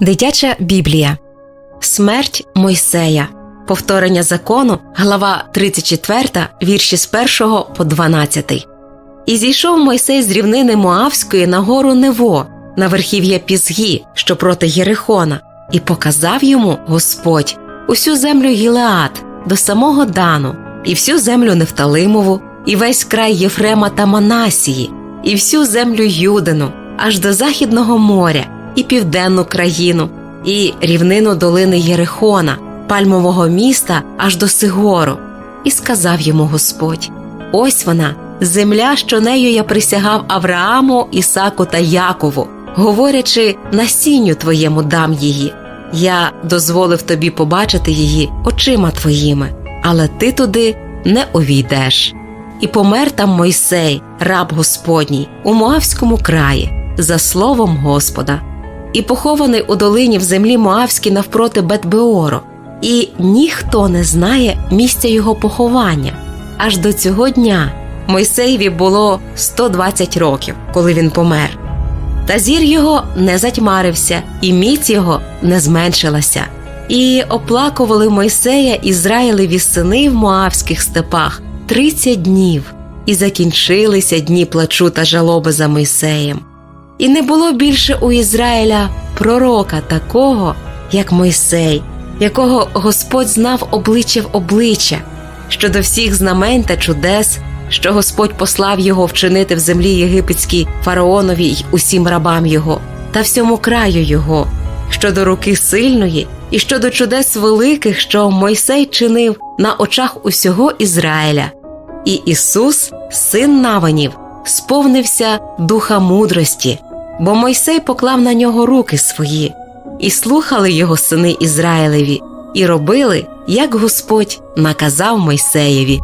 Дитяча Біблія Смерть Мойсея Повторення закону, глава 34, вірші з 1 по 12. І зійшов Мойсей з рівнини Моавської на гору Нево, на верхів'я Пізгі, що проти Єрихона, і показав йому Господь усю землю Гілеад до самого Дану, і всю землю Нефталимову, і весь край Єфрема та Манасії, і всю землю Юдину, аж до Західного моря, і південну країну, і рівнину долини Єрихона, пальмового міста аж до Сигору. І сказав йому Господь: Ось вона, земля, що нею я присягав Аврааму, Ісаку та Якову, говорячи, насінню твоєму дам її. Я дозволив тобі побачити її очима твоїми, але ти туди не увійдеш. І помер там Мойсей, раб Господній, у Моавському краї, за словом Господа, і похований у долині в землі Моавській навпроти Бетбеоро, і ніхто не знає місця його поховання. Аж до цього дня Мойсеєві було 120 років, коли він помер. Та зір його не затьмарився, і міць його не зменшилася. І оплакували Мойсея Ізраїлеві сини в Моавських степах тридцять днів, і закінчилися дні плачу та жалоби за Мойсеєм. І не було більше у Ізраїля пророка такого, як Мойсей, якого Господь знав обличчя в обличчя, щодо всіх знамень та чудес, що Господь послав його вчинити в землі єгипетській фараонові й усім рабам його та всьому краю його, щодо руки сильної і щодо чудес великих, що Мойсей чинив на очах усього Ізраїля. І Ісус, син Наванів, сповнився духа мудрості, бо Мойсей поклав на нього руки свої, і слухали його сини Ізраїлеві, і робили, як Господь наказав Мойсеєві.